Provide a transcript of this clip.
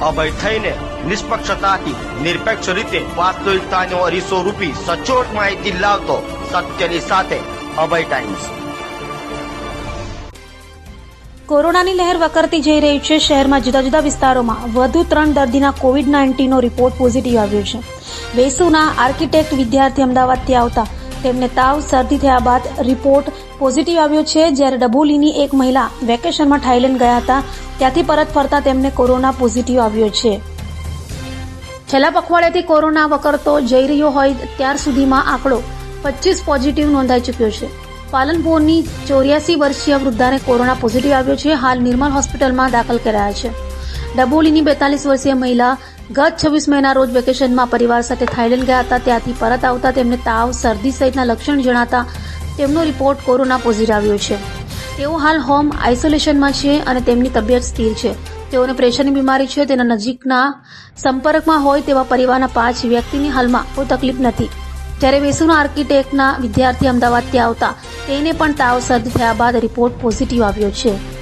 અભય થઈને નિષ્પક્ષતાથી, નિરપેક્ષ રીતે વાસ્તવિકતાનો અરીસો રૂપી સચોટ માહિતી લાવતો સત્યની સાથે અભય ટાઈમ્સ કોરોનાની લહેર વકરતી જઈ રહી છે શહેરમાં જુદા જુદા વિસ્તારોમાં. વધુ ત્રણ દર્દીના કોવિડ નાઇન્ટીનનો રિપોર્ટ પોઝિટિવ આવ્યો છે. વેસુના આર્કિટેક્ટ વિદ્યાર્થી અમદાવાદથી આવતા તેમને તાવ શરદી થયા બાદ રિપોર્ટ પોઝિટિવ આવ્યો છે. જ્યારે ડબોલીની એક મહિલા વેકેશનમાં થાઇલેન્ડ ગયા હતા. ત્યાંથી પરત ફરતા તેમને કોરોના પોઝિટિવ આવ્યો છે. છેલ્લા પખવાડિયાથી કોરોના વકરતો જઈ રહ્યો હોય ત્યાર સુધીમાં આંકડો પચીસ પોઝિટિવ નોંધાઈ ચૂક્યો છે. પાલનપુરની ચોર્યાસી વર્ષીય વૃદ્ધાને કોરોના પોઝિટિવ આવ્યો છે. હાલ નિર્મલ હોસ્પિટલમાં દાખલ કરાયા છે. ડબોલીની બેતાલીસ વર્ષીય મહિલા ગત છવ્વીસ મહિના રોજ વેકેશનમાં પરિવાર સાથે થાઇલેન્ડ ગયા હતા. ત્યાંથી પરત આવતા તેમને તાવ, શરદી સહિતના લક્ષણ જણાતા તેમનો રિપોર્ટ કોરોના પોઝિટિવ આવ્યો છે. તેઓ હાલ હોમ આઇસોલેશનમાં છે અને તેમની તબિયત સ્થિર છે. તેઓને પ્રેશરની બીમારી છે. તેના નજીકના સંપર્કમાં હોય તેવા પરિવારના પાંચ વ્યક્તિની હાલમાં કોઈ તકલીફ નથી. જ્યારે વેસુના આર્કિટેક્ટના વિદ્યાર્થી અમદાવાદથી આવતા તેને પણ તાવ, શરદી થયા બાદ રિપોર્ટ પોઝિટિવ આવ્યો છે.